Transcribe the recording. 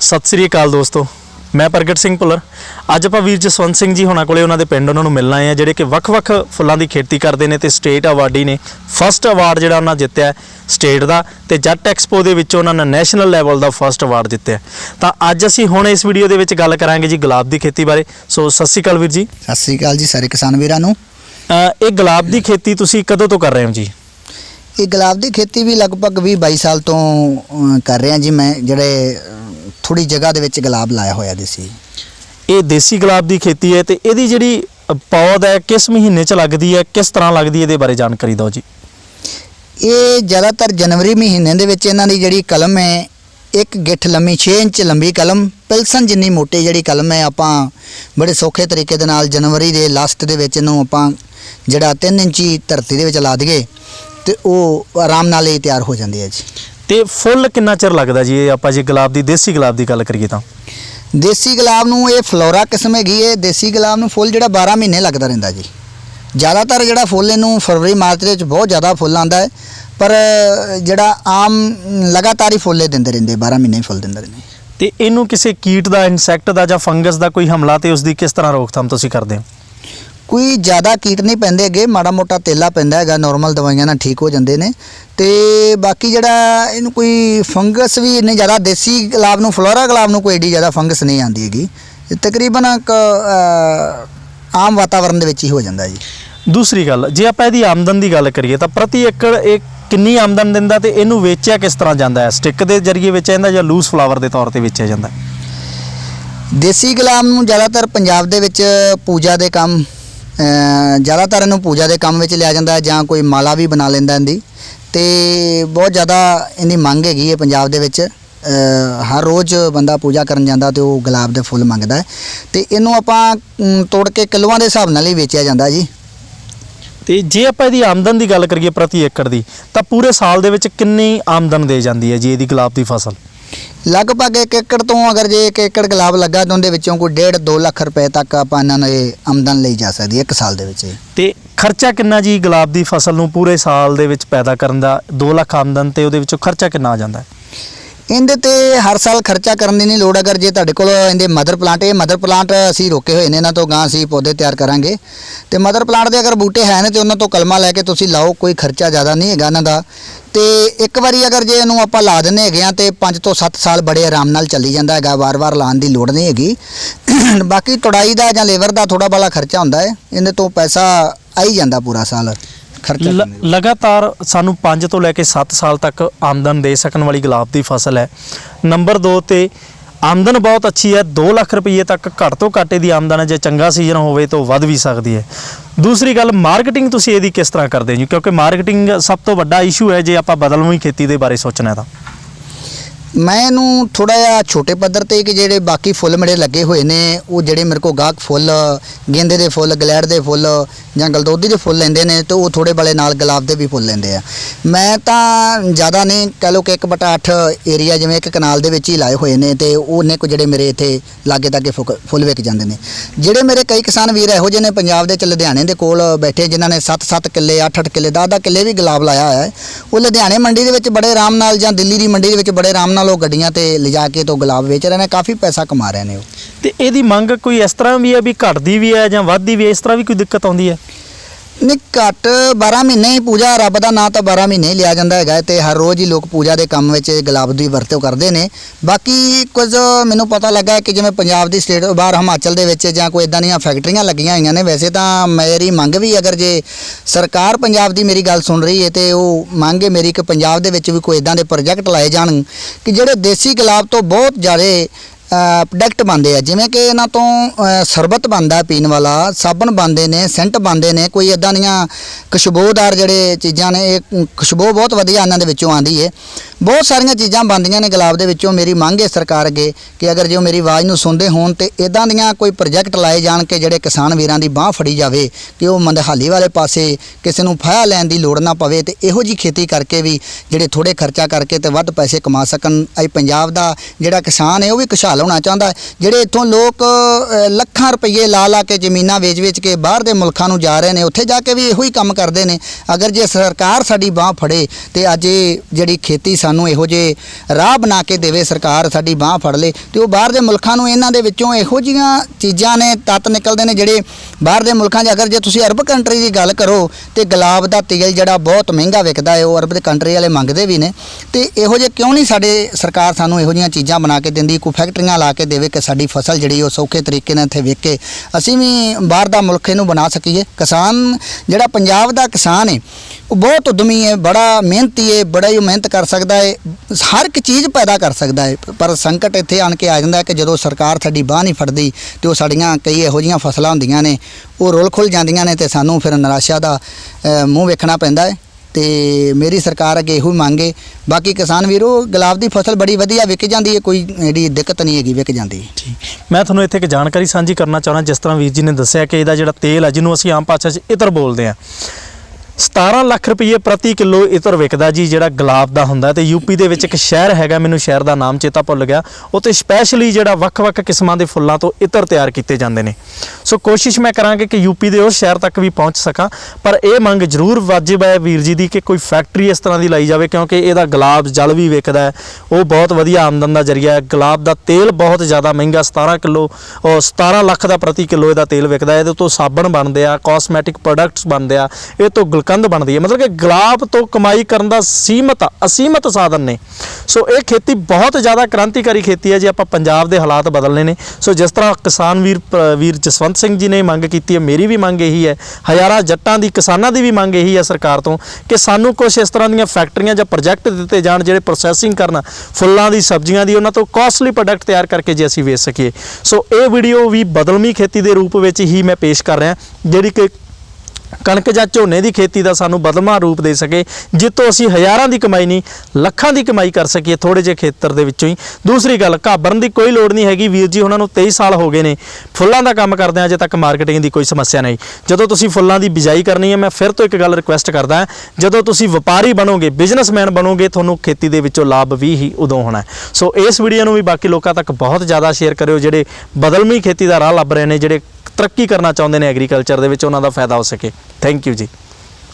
ਸਤਿ ਸ੍ਰੀ ਅਕਾਲ ਦੋਸਤੋ ਮੈਂ ਪ੍ਰਗਟ ਸਿੰਘ ਭੁੱਲਰ। ਅੱਜ ਆਪਾਂ ਵੀਰ ਜਸਵੰਤ ਸਿੰਘ ਜੀ ਹੋਣਾ ਕੋਲੇ ਉਹਨਾਂ ਦੇ ਪਿੰਡ ਉਹਨਾਂ ਨੂੰ ਮਿਲਣ ਆਏ ਆ ਜਿਹੜੇ ਕਿ ਵੱਖ-ਵੱਖ ਫੁੱਲਾਂ ਦੀ ਖੇਤੀ ਕਰਦੇ ਨੇ ਤੇ ਸਟੇਟ ਅਵਾਰਡੀ ਨੇ। ਫਸਟ ਅਵਾਰਡ ਜਿਹੜਾ ਉਹਨਾਂ ਜਿੱਤਿਆ ਸਟੇਟ ਦਾ ਤੇ ਜੱਟ ਐਕਸਪੋ ਦੇ ਵਿੱਚ ਉਹਨਾਂ ਨੇ ਨੈਸ਼ਨਲ ਲੈਵਲ ਦਾ ਫਸਟ ਅਵਾਰਡ ਜਿੱਤਿਆ। ਤਾਂ ਅੱਜ ਅਸੀਂ ਹੁਣ ਇਸ ਵੀਡੀਓ ਦੇ ਵਿੱਚ ਗੱਲ ਕਰਾਂਗੇ ਜੀ ਗੁਲਾਬ ਦੀ ਖੇਤੀ ਬਾਰੇ। ਸੋ ਸਤਿ ਸ੍ਰੀ ਅਕਾਲ ਵੀਰ ਜੀ। ਸਤਿ ਸ੍ਰੀ ਅਕਾਲ ਜੀ ਸਾਰੇ ਕਿਸਾਨ ਵੀਰਾਂ ਨੂੰ। ਇਹ ਗੁਲਾਬ ਦੀ ਖੇਤੀ ਤੁਸੀਂ ਕਦੋਂ ਤੋਂ ਕਰ ਰਹੇ ਹੋ ਜੀ? ਇਹ ਗੁਲਾਬ ਦੀ ਖੇਤੀ ਵੀ ਲਗਭਗ 20 22 ਸਾਲ ਤੋਂ ਕਰ ਰਿਹਾ ਜੀ ਮੈਂ ਜਿਹੜੇ ਥੋੜੀ ਜਗ੍ਹਾ ਦੇ ਵਿੱਚ ਗੁਲਾਬ ਲਾਇਆ ਹੋਇਆ ਸੀ ਇਹ ਦੇਸੀ ਗੁਲਾਬ ਦੀ ਖੇਤੀ ਹੈ ਤੇ ਇਹਦੀ ਜਿਹੜੀ ਪੌਦ ਹੈ ਕਿਸ ਮਹੀਨੇ ਚ ਲੱਗਦੀ ਹੈ ਕਿਸ ਤਰ੍ਹਾਂ ਲੱਗਦੀ ਹੈ ਇਹਦੇ ਬਾਰੇ ਜਾਣਕਾਰੀ ਦਿਓ ਜੀ। ਇਹ ਜ਼ਿਆਦਾਤਰ ਜਨਵਰੀ ਮਹੀਨੇ ਦੇ ਵਿੱਚ ਇਹਨਾਂ ਦੀ ਜਿਹੜੀ ਕਲਮ ਹੈ ਇੱਕ ਗਿੱਠ ਲੰਮੀ 6 ਇੰਚ ਲੰਬੀ ਕਲਮ ਪਿਲਸਨ ਜਿੰਨੀ ਮੋਟੀ ਜਿਹੜੀ ਕਲਮ ਹੈ ਆਪਾਂ ਬੜੇ ਸੌਖੇ ਤਰੀਕੇ ਦੇ ਨਾਲ ਜਨਵਰੀ ਦੇ ਲਾਸਟ ਦੇ ਵਿੱਚ ਇਹਨੂੰ ਆਪਾਂ ਜਿਹੜਾ 3 ਇੰਚੀ ਧਰਤੀ ਦੇ ਵਿੱਚ ਲਾ ਦਈਏ ਤੇ ਉਹ ਆਰਾਮ ਨਾਲ ਹੀ ਤਿਆਰ ਹੋ ਜਾਂਦੀ ਹੈ ਜੀ। ਤੇ ਫੁੱਲ ਕਿੰਨਾ ਚਿਰ ਲੱਗਦਾ ਜੀ? ਇਹ ਆਪਾਂ ਜੇ ਗੁਲਾਬ ਦੀ ਦੇਸੀ ਗੁਲਾਬ ਦੀ ਗੱਲ ਕਰੀਏ ਤਾਂ। ਦੇਸੀ ਗੁਲਾਬ ਨੂੰ ਇਹ ਫਲੋਰਾ ਕਿਸਮ ਹੈਗੀ ਹੈ ਦੇਸੀ ਗੁਲਾਬ ਨੂੰ ਫੁੱਲ ਜਿਹੜਾ 12 ਮਹੀਨੇ ਲੱਗਦਾ ਰਹਿੰਦਾ ਜੀ। ਜ਼ਿਆਦਾਤਰ ਜਿਹੜਾ ਫੁੱਲ ਇਹਨੂੰ ਫਰਵਰੀ ਮਾਰਚ ਦੇ ਵਿੱਚ ਬਹੁਤ ਜ਼ਿਆਦਾ ਫੁੱਲ ਆਂਦਾ ਹੈ ਪਰ ਜਿਹੜਾ ਆਮ ਲਗਾਤਾਰ ਹੀ ਫੁੱਲੇ ਦਿੰਦੇ ਰਹਿੰਦੇ 12 ਮਹੀਨੇ ਫੁੱਲ ਦਿੰਦੇ ਰਹਿੰਦੇ ਤੇ ਇਹਨੂੰ ਕਿਸੇ ਕੀਟ ਦਾ ਇਨਸੈਕਟ ਦਾ ਜਾਂ ਫੰਗਸ ਦਾ ਕੋਈ ਹਮਲਾ ਤੇ ਉਸ ਦੀ ਕਿਸ ਤਰ੍ਹਾਂ ਰੋਕਥਾਮ ਤੁਸੀਂ ਕਰਦੇ ਹੋ? ਕੋਈ ਜ਼ਿਆਦਾ ਕੀਟ ਨਹੀਂ ਪੈਂਦੇ ਹੈਗੇ ਮਾੜਾ ਮੋਟਾ ਤੇਲਾ ਪੈਂਦਾ ਹੈਗਾ ਨਾਰਮਲ ਦਵਾਈਆਂ ਨਾਲ ਠੀਕ ਹੋ ਜਾਂਦੇ ਨੇ। ਤੇ ਬਾਕੀ ਜਿਹੜਾ ਇਹਨੂੰ ਕੋਈ ਫੰਗਸ ਵੀ ਇੰਨੇ ਜ਼ਿਆਦਾ ਦੇਸੀ ਗੁਲਾਬ ਨੂੰ ਫਲੋਰਾ ਗੁਲਾਬ ਨੂੰ ਕੋਈ ਏਡੀ ਜ਼ਿਆਦਾ ਫੰਗਸ ਨਹੀਂ ਆਉਂਦੀ ਹੈਗੀ। ਇਹ ਤਕਰੀਬਨ ਆਮ ਵਾਤਾਵਰਣ ਦੇ ਵਿੱਚ ਹੀ ਹੋ ਜਾਂਦਾ ਜੀ। ਦੂਸਰੀ ਗੱਲ ਜੇ ਆਪਾਂ ਇਹਦੀ ਆਮਦਨ ਦੀ ਗੱਲ ਕਰੀਏ ਤਾਂ ਪ੍ਰਤੀ ਏਕੜ ਇਹ ਕਿੰਨੀ ਆਮਦਨ ਦਿੰਦਾ ਤੇ ਇਹਨੂੰ ਵੇਚਿਆ ਕਿਸ ਤਰ੍ਹਾਂ ਜਾਂਦਾ ਹੈ? ਸਟਿਕ ਦੇ ਜ਼ਰੀਏ ਵੇਚਿਆ ਜਾਂਦਾ ਜਾਂ ਲੂਜ਼ ਫਲਾਵਰ ਦੇ ਤੌਰ ਤੇ ਵੇਚਿਆ ਜਾਂਦਾ? ਦੇਸੀ ਗੁਲਾਬ ਨੂੰ ਜ਼ਿਆਦਾਤਰ ਪੰਜਾਬ ਦੇ ਵਿੱਚ ਪੂਜਾ ਦੇ ਕੰਮ ਜ਼ਿਆਦਾਤਰ ਇਹਨੂੰ ਪੂਜਾ ਦੇ ਕੰਮ ਵਿੱਚ ਲਿਆ ਜਾਂਦਾ ਜਾਂ ਕੋਈ ਮਾਲਾ ਵੀ ਬਣਾ ਲੈਂਦਾ ਇਹਦੀ। ਤੇ ਬਹੁਤ ਜ਼ਿਆਦਾ ਇਹਦੀ ਮੰਗ ਹੈਗੀ ਹੈ ਪੰਜਾਬ ਦੇ ਵਿੱਚ। ਹਰ ਰੋਜ਼ ਬੰਦਾ ਪੂਜਾ ਕਰਨ ਜਾਂਦਾ ਤੇ ਉਹ ਗੁਲਾਬ ਦੇ ਫੁੱਲ ਮੰਗਦਾ ਹੈ। ਤੇ ਇਹਨੂੰ ਆਪਾਂ ਤੋੜ ਕੇ ਕਿਲੋਆਂ ਦੇ ਹਿਸਾਬ ਨਾਲ ਹੀ ਵੇਚਿਆ ਜਾਂਦਾ ਜੀ। ਤੇ ਜੇ ਆਪਾਂ ਇਹਦੀ ਆਮਦਨ ਦੀ ਗੱਲ ਕਰੀਏ ਪ੍ਰਤੀ ਏਕੜ ਦੀ, ਤਾਂ ਪੂਰੇ ਸਾਲ ਦੇ ਵਿੱਚ ਕਿੰਨੀ ਆਮਦਨ ਦੇ ਜਾਂਦੀ ਹੈ ਜੀ ਇਹਦੀ ਗੁਲਾਬ ਦੀ ਫਸਲ? ਲਗਭਗ 1 ਏਕੜ ਤੋਂ ਅਗਰ ਜੇ 1 ਏਕੜ ਗੁਲਾਬ ਲੱਗਾ ਤਾਂ ਉਹਦੇ ਵਿੱਚੋਂ ਕੋਈ 1.5 2 ਲੱਖ ਰੁਪਏ ਤੱਕ ਆਪਾਂ ਇਹਨਾਂ ਨੂੰ ਇਹ ਆਮਦਨ ਲਈ ਜਾ ਸਕਦੀ ਹੈ ਇੱਕ ਸਾਲ ਦੇ ਵਿੱਚ ਹੀ। ਤੇ ਖਰਚਾ ਕਿੰਨਾ ਜੀ ਗੁਲਾਬ ਦੀ ਫਸਲ ਨੂੰ ਪੂਰੇ ਸਾਲ ਦੇ ਵਿੱਚ ਪੈਦਾ ਕਰਨ ਦਾ 2 ਲੱਖ ਆਮਦਨ ਤੇ ਉਹਦੇ ਵਿੱਚੋਂ ਖਰਚਾ ਕਿੰਨਾ ਆ ਜਾਂਦਾ ਹੈ ਇਹਦੇ ਤੇ ਹਰ ਸਾਲ ਖਰਚਾ ਕਰਨ ਦੀ ਨਹੀਂ ਲੋੜ ਅਗਰ ਜੇ ਤੁਹਾਡੇ ਕੋਲ ਇਹਦੇ ਮਦਰ ਪਲਾਂਟ, ਇਹ ਮਦਰ ਪਲਾਂਟ ਅਸੀਂ ਰੋਕੇ ਹੋਏ ਨੇ, ਇਹਨਾਂ ਤੋਂ ਗਾਂ ਅਸੀਂ ਪੌਦੇ ਤਿਆਰ ਕਰਾਂਗੇ। ਤੇ ਮਦਰ ਪਲਾਂਟ ਦੇ ਅਗਰ ਬੂਟੇ ਹੈ ਨੇ ਤੇ ਉਹਨਾਂ ਤੋਂ ਕਲਮਾ ਲੈ ਕੇ ਤੁਸੀਂ ਲਾਓ, ਕੋਈ ਖਰਚਾ ਜ਼ਿਆਦਾ ਨਹੀਂ ਹੈਗਾ ਇਹਨਾਂ ਦਾ। ਤੇ ਇੱਕ ਵਾਰੀ ਅਗਰ ਜੇ ਇਹਨੂੰ ਆਪਾਂ ਲਾ ਦਿੰਨੇ ਹੈਗੇ ਆ ਤੇ 5 ਤੋਂ 7 ਸਾਲ ਬੜੇ ਆਰਾਮ ਨਾਲ ਚੱਲੀ ਜਾਂਦਾ ਹੈਗਾ, ਵਾਰ-ਵਾਰ ਲਾਉਣ ਦੀ ਲੋੜ ਨਹੀਂ ਹੈਗੀ। ਬਾਕੀ ਤੁੜਾਈ ਦਾ ਜਾਂ ਲੇਬਰ ਦਾ ਥੋੜਾ ਬਾਲਾ ਖਰਚਾ ਹੁੰਦਾ ਹੈ, ਇਹਦੇ ਤੋਂ ਪੈਸਾ ਆਈ ਜਾਂਦਾ ਪੂਰਾ ਸਾਲ। ਖਰਚਾ ਲ- ਦੇ। ਲਗਾਤਾਰ ਸਾਨੂੰ 5 ਤੋਂ ਲੈ ਕੇ 7 ਸਾਲ ਤੱਕ ਆਮਦਨ ਦੇ ਸਕਣ ਵਾਲੀ ਗੁਲਾਬ ਦੀ ਫਸਲ ਹੈ। ਨੰਬਰ 2 ਤੇ ਆਮਦਨ ਬਹੁਤ ਅੱਛੀ ਹੈ। 2 ਲੱਖ ਰੁਪਏ ਤੱਕ ਘੱਟ ਤੋਂ ਘੱਟ ਦੀ ਆਮਦਨ ਹੈ। ਜੇ ਚੰਗਾ ਸੀਜ਼ਨ ਹੋਵੇ ਤਾਂ ਵੱਧ ਵੀ ਸਕਦੀ ਹੈ। ਦੂਸਰੀ ਗੱਲ ਮਾਰਕੀਟਿੰਗ ਤੁਸੀਂ ਇਹਦੀ ਕਿਸ ਤਰ੍ਹਾਂ ਕਰਦੇ ਹੋ? ਜੀ ਕਿਉਂਕਿ ਮਾਰਕੀਟਿੰਗ ਸਭ ਤੋਂ ਵੱਡਾ ਇਸ਼ੂ ਹੈ ਜੇ ਆਪਾਂ ਬਦਲਵੀਂ ਖੇਤੀ ਦੇ ਬਾਰੇ ਸੋਚਣਾ ਹੈ ਤਾਂ। ਮੈਂ ਇਹਨੂੰ ਥੋੜਾ ਜਿਹਾ ਛੋਟੇ ਪੱਧਰ ਤੇ ਕਿ ਜਿਹੜੇ ਬਾਕੀ ਫੁੱਲ ਮੇਰੇ ਲੱਗੇ ਹੋਏ ਨੇ, ਉਹ ਜਿਹੜੇ ਮੇਰੇ ਕੋਲ ਗਾਹਕ ਫੁੱਲ, ਗੇਂਦੇ ਦੇ ਫੁੱਲ ਗਲੈੜ ਦੇ ਫੁੱਲ ਜਾਂ ਗਲਦੋਦੀ ਦੇ ਫੁੱਲ ਲੈਂਦੇ ਨੇ, ਤੇ ਉਹ ਥੋੜੇ ਬਲੇ ਨਾਲ ਗੁਲਾਬ ਦੇ ਵੀ ਫੁੱਲ ਲੈਂਦੇ ਆ। ਮੈਂ ਤਾਂ ਜ਼ਿਆਦਾ ਨਹੀਂ, ਕਹ ਲਓ ਕਿ 1/8 ਏਰੀਆ ਜਿਵੇਂ ਇੱਕ ਕਨਾਲ ਦੇ ਵਿੱਚ ਹੀ ਲਾਏ ਹੋਏ ਨੇ, ਤੇ ਉਹਨੇ ਕੋ ਜਿਹੜੇ ਮੇਰੇ ਇੱਥੇ ਲਾਗੇ ਤਾਗੇ ਫੁੱਕ- ਫੁੱਲ ਵਿਕ ਜਾਂਦੇ ਨੇ। ਜਿਹੜੇ ਮੇਰੇ ਕਈ ਕਿਸਾਨ ਵੀਰ ਇਹੋ ਜਿਹੇ ਨੇ ਪੰਜਾਬ ਦੇ ਚ ਲੁਧਿਆਣੇ ਦੇ ਕੋਲ ਬੈਠੇ, ਜਿਨ੍ਹਾਂ ਨੇ 7-7 ਕਿੱਲੇ 8-8 ਕਿੱਲੇ 10-10 ਕਿੱਲੇ ਵੀ ਗੁਲਾਬ ਲਾਇਆ ਹੋਇਆ ਹੈ, ਉਹ ਲੁਧਿਆਣੇ ਮੰਡੀ ਦੇ ਵਿੱਚ ਬੜੇ ਆਰਾਮ ਨਾਲ ਜਾਂ ਦਿੱਲੀ ਦੀ ਮੰਡੀ ਦੇ ਵਿੱਚ ਬੜੇ ਆਰਾਮ ਨਾਲ ਉਹ ਗੱਡੀਆਂ ਤੇ ਲਿਜਾ ਕੇ ਤੋਂ ਗੁਲਾਬ ਵੇਚ ਰਹੇ ਨੇ, ਕਾਫੀ ਪੈਸਾ ਕਮਾ ਰਹੇ ਨੇ ਉਹ। ਤੇ ਇਹਦੀ ਮੰਗ ਕੋਈ ਇਸ ਤਰ੍ਹਾਂ ਵੀ ਹੈ ਵੀ ਘਟਦੀ ਵੀ ਹੈ ਜਾਂ ਵੱਧਦੀ ਵੀ ਹੈ? ਇਸ ਤਰ੍ਹਾਂ ਵੀ ਕੋਈ ਦਿੱਕਤ ਆਉਂਦੀ ਹੈ? ਨਹੀਂ, ਘੱਟ 12 ਮਹੀਨੇ ਹੀ ਪੂਜਾ, ਰੱਬ ਦਾ ਨਾਂ ਤਾਂ 12 ਮਹੀਨੇ ਹੀ ਲਿਆ ਜਾਂਦਾ ਹੈਗਾ ਤੇ ਹਰ ਰੋਜ਼ ਹੀ ਲੋਕ ਪੂਜਾ ਦੇ ਕੰਮ ਵਿੱਚ ਗੁਲਾਬ ਦੀ ਵਰਤੋਂ ਕਰਦੇ ਨੇ। ਬਾਕੀ ਕੁਝ ਮੈਨੂੰ ਪਤਾ ਲੱਗਾ ਕਿ ਜਿਵੇਂ ਪੰਜਾਬ ਦੀ ਸਟੇਟ ਬਾਹਰ ਹਿਮਾਚਲ ਦੇ ਵਿੱਚ ਜਾਂ ਕੋਈ ਇਦਾਂ ਦੀਆਂ ਫੈਕਟਰੀਆਂ ਲੱਗੀਆਂ ਹੋਈਆਂ ਨੇ, ਵੈਸੇ ਤਾਂ ਮੇਰੀ ਮੰਗ ਵੀ ਅਗਰ ਜੇ ਸਰਕਾਰ ਪੰਜਾਬ ਦੀ ਮੇਰੀ ਗੱਲ ਸੁਣ ਰਹੀ ਹੈ ਤੇ ਉਹ ਮੰਗ ਹੈ ਮੇਰੀ ਕਿ ਪੰਜਾਬ ਦੇ ਵਿੱਚ ਵੀ ਕੋਈ ਇਦਾਂ ਦੇ ਪ੍ਰੋਜੈਕਟ ਲਾਏ ਜਾਣ ਕਿ ਜਿਹੜੇ ਦੇਸੀ ਗੁਲਾਬ ਤੋਂ ਬਹੁਤ ਜ਼ਿਆਦਾ ਪ੍ਰੋਡਕਟ ਬਣਦੇ ਆ। ਜਿਵੇਂ ਕਿ ਇਹਨਾਂ ਤੋਂ ਸਰਬਤ ਬਣਦਾ ਪੀਣ ਵਾਲਾ, ਸਾਬਣ ਬਣਦੇ ਨੇ ਸੈਂਟ ਬਣਦੇ ਨੇ, ਕੋਈ ਇਦਾਂ ਦੀਆਂ ਖੁਸ਼ਬੂਦਾਰ ਜਿਹੜੇ ਚੀਜ਼ਾਂ ਨੇ, ਇਹ ਖੁਸ਼ਬੂ ਬਹੁਤ ਵਧੀਆ ਇਹਨਾਂ ਦੇ ਵਿੱਚੋਂ ਆਂਦੀ ਹੈ ਬਹੁਤ ਸਾਰੀਆਂ ਚੀਜ਼ਾਂ ਬਣਦੀਆਂ ਨੇ ਗੁਲਾਬ ਦੇ ਵਿੱਚੋਂ, ਮੇਰੀ ਮੰਗ ਹੈ ਸਰਕਾਰ ਅੱਗੇ ਕਿ ਅਗਰ ਜੇ ਉਹ ਮੇਰੀ ਆਵਾਜ਼ ਨੂੰ ਸੁਣਦੇ ਹੋਣ ਤੇ ਇਦਾਂ ਦੀਆਂ ਕੋਈ ਪ੍ਰੋਜੈਕਟ ਲਾਏ ਜਾਣ ਕਿ ਜਿਹੜੇ ਕਿਸਾਨ ਵੀਰਾਂ ਦੀ ਬਾਹ ਫੜੀ ਜਾਵੇ, ਕਿ ਉਹ ਮੰਦਹਾਲੀ ਵਾਲੇ ਪਾਸੇ ਕਿਸੇ ਨੂੰ ਫਾਇਆ ਲੈਣ ਦੀ ਲੋੜ ਨਾ ਪਵੇ ਤੇ ਇਹੋ ਜੀ ਖੇਤੀ ਕਰਕੇ ਵੀ ਜਿਹੜੇ ਥੋੜੇ ਖਰਚਾ ਕਰਕੇ ਤੇ ਵੱਧ ਪੈਸੇ ਕਮਾ ਸਕਣ। ਅੱਜ ਪੰਜਾਬ ਦਾ ਜਿਹੜਾ ਕਿਸਾਨ ਹੈ, ਉਹ ਵੀ ਖੁਸ਼ਹਾਲ ਹੋਣਾ ਚਾਹੁੰਦਾ ਜਿਹੜੇ ਇੱਥੋਂ ਲੋਕ ਲੱਖਾਂ ਰੁਪਏ ਲਾ ਲਾ ਕੇ ਜ਼ਮੀਨਾਂ ਵੇਚ-ਵੇਚ ਕੇ ਬਾਹਰ ਦੇ ਮੁਲਕਾਂ ਨੂੰ ਜਾ ਰਹੇ ਨੇ, ਉੱਥੇ ਜਾ ਕੇ ਵੀ ਇਹੋ ਹੀ ਕੰਮ ਕਰਦੇ ਨੇ। ਅਗਰ ਜੇ ਸਰਕਾਰ ਸਾਡੀ ਬਾਹ ਫੜੇ ਤੇ ਅੱਜ ਜਿਹੜੀ ਖੇਤੀ ਸਾਨੂੰ ਇਹੋ ਜਿਹੇ ਰਾਹ ਬਣਾ ਕੇ ਦੇਵੇ ਸਰਕਾਰ, ਸਾਡੀ ਬਾਹ ਫੜ ਲੇ ਤੇ ਉਹ ਬਾਹਰ ਦੇ ਮੁਲਕਾਂ ਨੂੰ ਇਹਨਾਂ ਦੇ ਵਿੱਚੋਂ ਇਹੋ ਜਿਹੀਆਂ ਚੀਜ਼ਾਂ ਨੇ ਤੱਤ ਨਿਕਲਦੇ ਨੇ ਜਿਹੜੇ ਬਾਹਰ ਦੇ ਮੁਲਕਾਂ 'ਚ ਅਗਰ ਜੇ ਤੁਸੀਂ ਅਰਬ ਕੰਟਰੀ ਦੀ ਗੱਲ ਕਰੋ ਤੇ ਗੁਲਾਬ ਦਾ ਤੇਲ ਜਿਹੜਾ ਬਹੁਤ ਮਹਿੰਗਾ ਵਿਕਦਾ ਹੈ, ਉਹ ਅਰਬ ਦੇ ਕੰਟਰੀ ਵਾਲੇ ਮੰਗਦੇ ਵੀ ਨੇ ਤੇ ਇਹੋ ਜਿਹੇ ਕਿਉਂ ਨਹੀਂ ਸਾਡੇ ਸਰਕਾਰ ਸਾਨੂੰ ਇਹੋ ਜਿਹੀਆਂ ਚੀਜ਼ਾਂ ਬਣਾ ਕੇ ਦਿੰਦੀ, ਕੋਈ ਫੈਕਟਰੀਆਂ ਲਾ ਕੇ ਦੇਵੇ ਕਿ ਸਾਡੀ ਫਸਲ ਜਿਹੜੀ ਉਹ ਸੌਖੇ ਤਰੀਕੇ ਨਾਲ ਇੱਥੇ ਵਿਕ ਕੇ ਅਸੀਂ ਵੀ ਬਾਹਰ ਦਾ ਮੁਲਕ ਇਹਨੂੰ ਬਣਾ ਸਕੀਏ। ਕਿਸਾਨ ਜਿਹੜਾ ਪੰਜਾਬ ਦਾ ਕਿਸਾਨ ਹੈ, ਉਹ ਬਹੁਤ ਉਦਮੀ ਹੈ, ਬੜਾ ਮਿਹਨਤੀ ਹੈ, ਬੜਾ ਹੀ ਮਿਹਨਤ ਕਰ ਸਕਦਾ ਹੈ, ਹਰ ਇੱਕ ਚੀਜ਼ ਪੈਦਾ ਕਰ ਸਕਦਾ ਹੈ, ਪਰ ਸੰਕਟ ਇੱਥੇ ਆਣ ਕੇ ਆ ਜਾਂਦਾ ਕਿ ਜਦੋਂ ਸਰਕਾਰ ਸਾਡੀ ਬਾਹ ਨਹੀਂ ਫੜਦੀ ਤੇ ਉਹ ਸਾਡੀਆਂ ਕਈ ਇਹੋ ਜਿਹੀਆਂ ਫਸਲਾਂ ਹੁੰਦੀਆਂ ਨੇ, ਉਹ ਰੋਲ ਖੁੱਲ ਜਾਂਦੀਆਂ ਨੇ ਤੇ ਸਾਨੂੰ ਫਿਰ ਨਿਰਾਸ਼ਾ ਦਾ ਮੂੰਹ ਵੇਖਣਾ ਪੈਂਦਾ ਹੈ ਤੇ ਮੇਰੀ ਸਰਕਾਰ ਅੱਗੇ ਇਹੋ ਹੀ ਮੰਗੇ। ਬਾਕੀ ਕਿਸਾਨ ਵੀਰੋ, ਗੁਲਾਬ ਦੀ ਫਸਲ ਬੜੀ ਵਧੀਆ ਵਿਕ ਜਾਂਦੀ ਹੈ, ਕੋਈ ਜਿਹੜੀ ਦਿੱਕਤ ਨਹੀਂ ਹੈਗੀ, ਵਿਕ ਜਾਂਦੀ ਠੀਕ। ਮੈਂ ਤੁਹਾਨੂੰ ਇੱਥੇ ਇੱਕ ਜਾਣਕਾਰੀ ਸਾਂਝੀ ਕਰਨਾ ਚਾਹੁੰਦਾ, ਜਿਸ ਤਰ੍ਹਾਂ ਵੀਰ ਜੀ ਨੇ ਦੱਸਿਆ ਕਿ ਇਹਦਾ ਜਿਹੜਾ ਤੇਲ ਹੈ, ਜਿਹਨੂੰ ਅਸੀਂ ਆਮ ਭਾਸ਼ਾ 'ਚ ਇਤਰ ਬੋਲਦੇ ਆ 17 ਲੱਖ ਰੁਪਏ ਪ੍ਰਤੀ ਕਿਲੋ ਇਤਰ ਵਿਕਦਾ ਜੀ, ਜਿਹੜਾ ਗੁਲਾਬ ਦਾ ਹੁੰਦਾ ਤੇ ਯੂਪੀ ਦੇ ਵਿੱਚ ਇੱਕ ਸ਼ਹਿਰ ਹੈਗਾ, ਮੈਨੂੰ ਸ਼ਹਿਰ ਦਾ ਨਾਮ ਚੇਤਾ ਭੁੱਲ ਗਿਆ। ਉੱਥੇ ਸਪੈਸ਼ਲੀ ਜਿਹੜਾ ਵੱਖ-ਵੱਖ ਕਿਸਮਾਂ ਦੇ ਫੁੱਲਾਂ ਤੋਂ ਇਤਰ ਤਿਆਰ ਕੀਤੇ ਜਾਂਦੇ ਨੇ। ਸੋ ਕੋਸ਼ਿਸ਼ ਮੈਂ ਕਰਾਂਗੇ ਕਿ ਯੂਪੀ ਦੇ ਉਸ ਸ਼ਹਿਰ ਤੱਕ ਵੀ ਪਹੁੰਚ ਸਕਾਂ, ਪਰ ਇਹ ਮੰਗ ਜ਼ਰੂਰ ਵਾਜਿਬ ਹੈ ਵੀਰ ਜੀ ਦੀ ਕਿ ਕੋਈ ਫੈਕਟਰੀ ਇਸ ਤਰ੍ਹਾਂ ਦੀ ਲਾਈ ਜਾਵੇ, ਕਿਉਂਕਿ ਇਹਦਾ ਗੁਲਾਬ ਜਲ ਵੀ ਵਿਕਦਾ ਹੈ। ਉਹ ਬਹੁਤ ਵਧੀਆ ਆਮਦਨ ਦਾ ਜ਼ਰੀਆ ਹੈ। ਗੁਲਾਬ ਦਾ ਤੇਲ ਬਹੁਤ ਜ਼ਿਆਦਾ ਮਹਿੰਗਾ 17 ਕਿਲੋ, ਉਹ 17 ਲੱਖ ਦਾ ਪ੍ਰਤੀ ਕਿਲੋ ਇਹਦਾ ਤੇਲ ਵਿਕਦਾ ਹੈ। ਇਹਦੇ ਤੋਂ ਸਾਬਣ ਬਣਦੇ ਆ ਕਾਸਮੈਟਿਕ ਪ੍ਰੋਡਕਟਸ ਬਣਦੇ ਆ। ਇਹ ਤੋਂ ਕੰਧ ਬਣਦੀ ਹੈ। ਮਤਲਬ ਕਿ ਗੁਲਾਬ ਤੋਂ ਕਮਾਈ ਕਰਨ ਦਾ ਸੀਮਤ ਅਸੀਮਤ ਸਾਧਨ ਨੇ। ਸੋ ਇਹ ਖੇਤੀ ਬਹੁਤ ਜ਼ਿਆਦਾ ਕ੍ਰਾਂਤੀਕਾਰੀ ਖੇਤੀ ਹੈ ਜੇ ਆਪਾਂ ਪੰਜਾਬ ਦੇ ਹਾਲਾਤ ਬਦਲਨੇ ਨੇ। ਸੋ ਜਿਸ ਤਰ੍ਹਾਂ ਕਿਸਾਨ ਵੀਰ ਪ- ਵੀਰ ਜਸਵੰਤ ਸਿੰਘ ਜੀ ਨੇ ਮੰਗ ਕੀਤੀ ਹੈ, ਮੇਰੀ ਵੀ ਮੰਗ ਇਹੀ ਹੈ। ਹਜ਼ਾਰਾਂ ਜੱਟਾਂ ਦੀ, ਕਿਸਾਨਾਂ ਦੀ ਵੀ ਮੰਗ ਇਹੀ ਹੈ ਸਰਕਾਰ ਤੋਂ ਕਿ ਸਾਨੂੰ ਕੁਝ ਇਸ ਤਰ੍ਹਾਂ ਦੀਆਂ ਫੈਕਟਰੀਆਂ ਜਾਂ ਪ੍ਰੋਜੈਕਟ ਦਿੱਤੇ ਜਾਣ ਜਿਹੜੇ ਪ੍ਰੋਸੈਸਿੰਗ ਕਰਨ, ਫੁੱਲਾਂ ਦੀ, ਸਬਜ਼ੀਆਂ ਦੀ, ਉਹਨਾਂ ਤੋਂ ਕਾਸਟਲੀ ਪ੍ਰੋਡਕਟ ਤਿਆਰ ਕਰਕੇ ਜੇ ਅਸੀਂ ਵੇਚ ਸਕੀਏ। ਸੋ ਇਹ ਵੀਡੀਓ ਵੀ ਬਦਲਮੀ ਖੇਤੀ ਦੇ ਰੂਪ ਵਿੱਚ ਹੀ ਮੈਂ ਪੇਸ਼ ਕਰ ਰਿਹਾ, ਜਿਹੜੀ ਕਿ ਕਣਕ ਜਾਂ ਝੋਨੇ ਦੀ ਖੇਤੀ ਦਾ ਸਾਨੂੰ ਬਦਲਵਾਂ ਰੂਪ ਦੇ ਸਕੇ, ਜਿੱਤੋਂ ਅਸੀਂ ਹਜ਼ਾਰਾਂ ਦੀ ਕਮਾਈ ਨਹੀਂ, ਲੱਖਾਂ ਦੀ ਕਮਾਈ ਕਰ ਸਕੀਏ ਥੋੜੇ ਜਿਹੇ ਖੇਤਰ ਦੇ ਵਿੱਚੋਂ ਹੀ। ਦੂਸਰੀ ਗੱਲ, ਘਾਬਰਨ ਦੀ ਕੋਈ ਲੋੜ ਨਹੀਂ ਹੈਗੀ। ਵੀਰ ਜੀ, ਉਹਨਾਂ ਨੂੰ 23 ਸਾਲ ਹੋ ਗਏ ਨੇ। ਫੁੱਲਾਂ ਦਾ ਕੰਮ ਕਰਦੇ ਆ ਅਜੇ ਤੱਕ ਮਾਰਕੀਟਿੰਗ ਦੀ ਕੋਈ ਸਮੱਸਿਆ ਨਹੀਂ। ਜਦੋਂ ਤੁਸੀਂ ਫੁੱਲਾਂ ਦੀ ਬਿਜਾਈ ਕਰਨੀ ਹੈ, ਮੈਂ ਫਿਰ ਤੋਂ ਇੱਕ ਗੱਲ ਰਿਕੁਐਸਟ ਕਰਦਾ ਜਦੋਂ ਤੁਸੀਂ ਵਪਾਰੀ ਬਣੋਗੇ ਬਿਜ਼ਨਸਮੈਨ ਬਣੋਗੇ, ਤੁਹਾਨੂੰ ਖੇਤੀ ਦੇ ਵਿੱਚੋਂ ਲਾਭ ਵੀ ਹੀ ਉਦੋਂ ਹੋਣਾ ਸੋ ਇਸ ਵੀਡੀਓ ਨੂੰ ਵੀ ਬਾਕੀ ਲੋਕਾਂ ਤੱਕ ਬਹੁਤ ਜ਼ਿਆਦਾ ਸ਼ੇਅਰ ਕਰਿਓ, ਜਿਹੜੇ ਬਦਲਵੀਂ ਖੇਤੀ ਦਾ ਰਾਹ ਲੱਭ ਰਹੇ ਨੇ, ਜਿਹੜੇ ਤਰੱਕੀ ਕਰਨਾ ਚਾਹੁੰਦੇ ਨੇ ਐਗਰੀਕਲਚਰ ਦੇ ਵਿੱਚ, ਉਹਨਾਂ ਦਾ ਫਾਇਦਾ ਹੋ ਸਕੇ। ਥੈਂਕ ਯੂ ਜੀ।